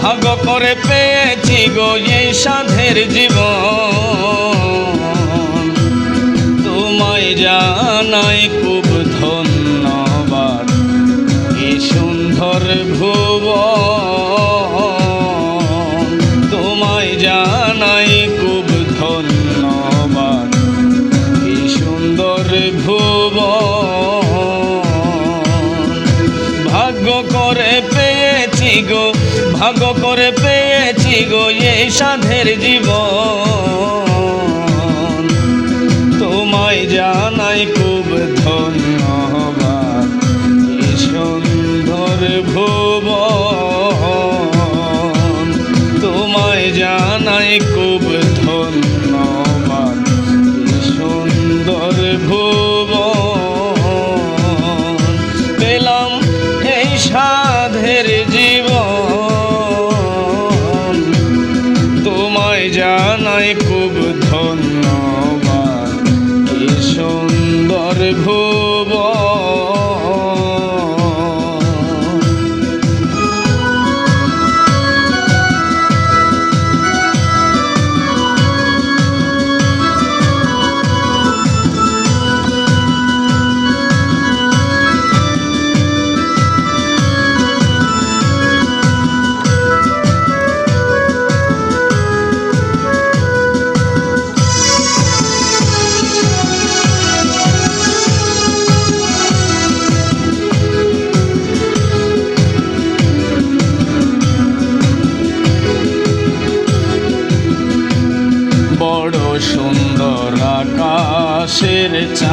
ভাগ করে পেয়েছি গো এই সাধের জীবন। তোমায় জানাই খুব ধন্যবাদ কি সুন্দর ভুব তোমায় জানাই খুব ধন্যবাদ কি সুন্দর ভুব ভাগ্য করে গো, ভাগ্য করে পেয়েছি গো এই সাধের জীবন। তোমায় জানাই খুব ধন্যবাদ সুন্দর ভুব তোমায় জানাই খুব ধন্যবাদ। জানাই খুব time.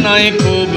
জানাই খুব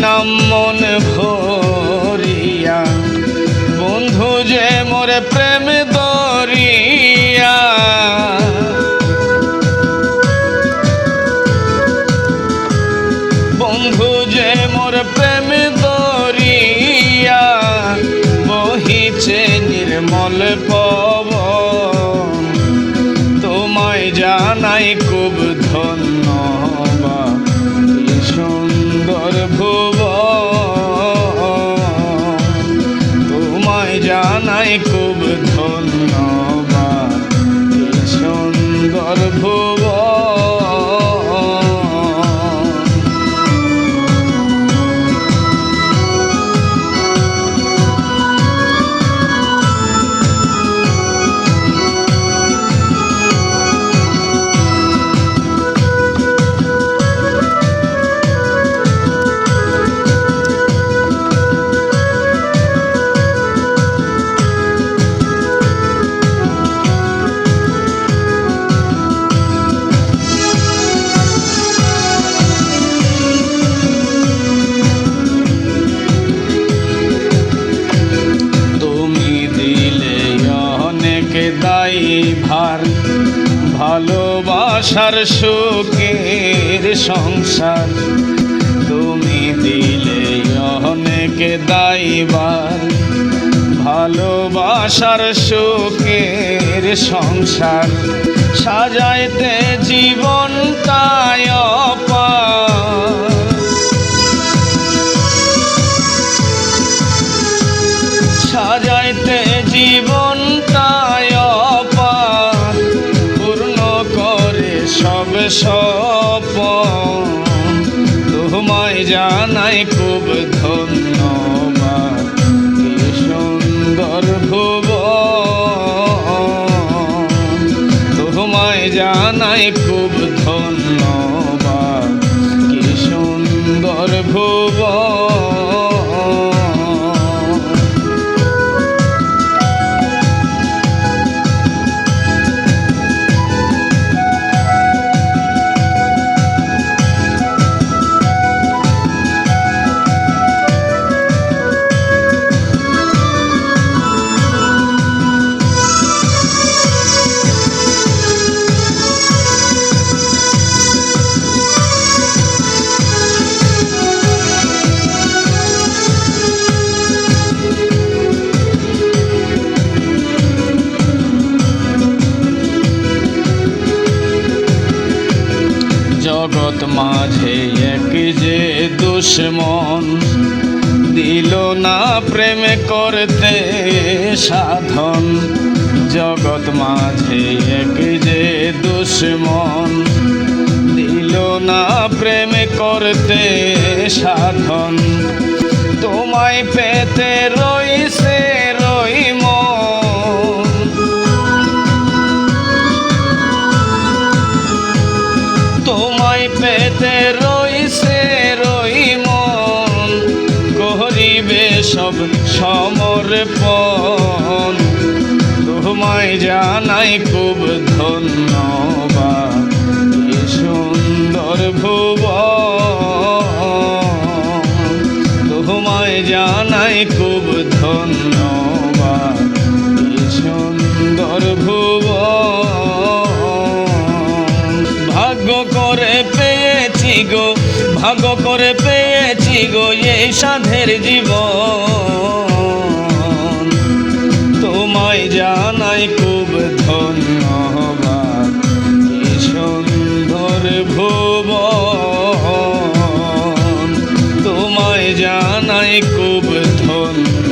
যে না মন ভরিয়া। বন্ধু যে মোরে প্রেম দরিয়া। বন্ধু যে মোর প্রেম দরিয়া, বহিছে নির্মল পবন জানাই ভালোবাসার সুখের সংসার। তুমি দিলে অনেকে দাইবার ভালোবাসার সুখের সংসার। সাজাইতে জীবনটায় তোমায় জানাই খুব ধন্যবাদ। সুন্দর ভুব তোমায় জানাই খুব ধন্যবাদ। কি সুন্দর ভুবন। দুশ্মন দিল না প্রেম করতে সাধন। জগৎ মাঝে এক যে দুশ্মন দিল না প্রেম করতে সাধন। তোমায় পেতে রইছে রই মন। তোমায় পেতে সমর্পণ তোমায় জানাই খুব ধন্যবাদ। সুন্দর ভুব তোমায় জানাই খুব ধন্যবাদ। সুন্দর ভুব ভাগ্য করে পেয়েছি গো, ভাগ্য করে পেয়েছি গো এই সাধের জীবন। তোমায় জানাই খুব ধন্যবাদ। সুন্দর ভুব তোমায় জানাই খুব ধন্য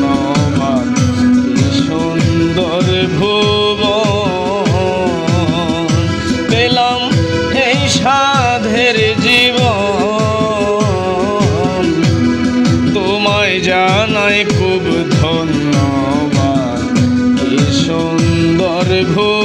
ভূ